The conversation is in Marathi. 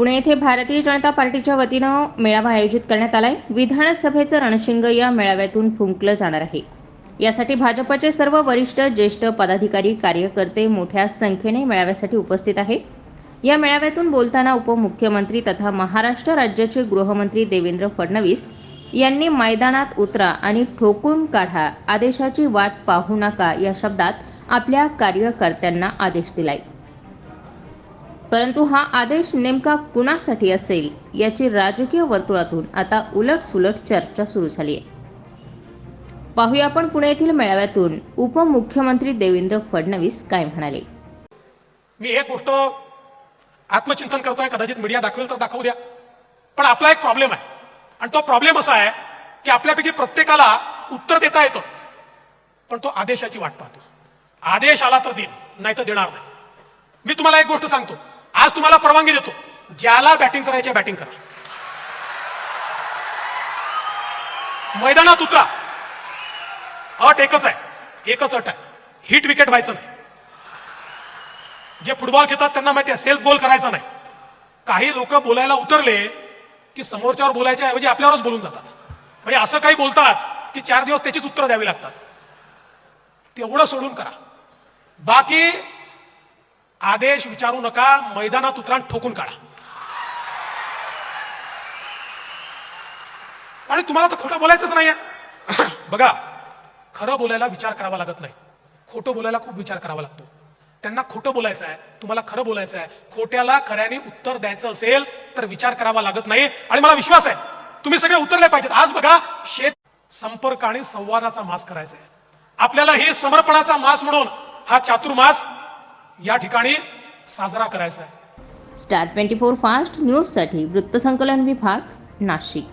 पुणे येथे भारतीय जनता पार्टीच्या वतीनं मेळावा आयोजित करण्यात आलाय. विधानसभेचं रणशिंग या मेळाव्यातून फुंकलं जाणार आहे. यासाठी भाजपचे सर्व वरिष्ठ ज्येष्ठ पदाधिकारी कार्यकर्ते मोठ्या संख्येने मेळाव्यासाठी उपस्थित आहे. या मेळाव्यातून बोलताना उपमुख्यमंत्री तथा महाराष्ट्र राज्याचे गृहमंत्री देवेंद्र फडणवीस यांनी मैदानात उतरा आणि ठोकून काढा आदेशाची वाट पाहू नका या शब्दात आपल्या कार्यकर्त्यांना आदेश दिलाय. परंतु हा आदेश नेमका कुणासाठी असेल याची राजकीय वर्तुळातून आता उलटसुलट चर्चा सुरू झाली आहे. पाहूया आपण पुणे येथील मेळाव्यातून उपमुख्यमंत्री देवेंद्र फडणवीस काय म्हणाले. मी एक गोष्ट आत्मचिंतन करतोय कदाचित मीडिया दाखवेल तर दाखवू द्या. पण आपला एक प्रॉब्लेम आहे. आणि तो प्रॉब्लेम असा आहे की आपल्यापैकी प्रत्येकाला उत्तर देता येतं. पण तो आदेशाची वाट पाहतो. आदेश आला तर देईन नाही तर देणार नाही. मी तुम्हाला एक गोष्ट सांगतो. तुम्हाला परवानगी देतो. ज्याला बॅटिंग करायची बॅटिंग करा. मैदानात उतरा. अट एकच आहे. एकच अट आहे. हिट विकेट व्हायचं नाही. जे फुटबॉल खेळतात त्यांना माहिती आहे सेल्फ गोल करायचा नाही. काही लोक बोलायला उतरले की समोरच्यावर बोलायच्या ऐवजी आपल्यावरच बोलून जातात. म्हणजे असं काही बोलतात की चार दिवस त्याचीच उत्तरं द्यावी लागतात. तेवढं सोडून करा. बाकी आदेश विचारू नका मैदानात उतरा ठोकून काढा. आणि तुम्हाला तर खोटं बोलायचंच नाहीये. बघा खरं बोलायला विचार करावा लागत नाही. खोटं बोलायला खूप विचार करावा लागतो. त्यांना खोटं बोलायचं आहे तुम्हाला खरं बोलायचं आहे खोट्याला खऱ्याने उत्तर द्यायचं असेल तर विचार करावा लागत नाही. आणि मला विश्वास आहे तुम्ही सगळे उतरले पाहिजेत. आज बघा शेत संपर्क आणि संवादाचा मास करायचा आहे. आपल्याला हे समर्पणाचा मास म्हणून हा चातुर्मास या ठिकाणी साजरा करायचा आहे. स्टार ट्वेंटी फोर फास्ट न्यूजसाठी वृत्तसंकलन विभाग नाशिक.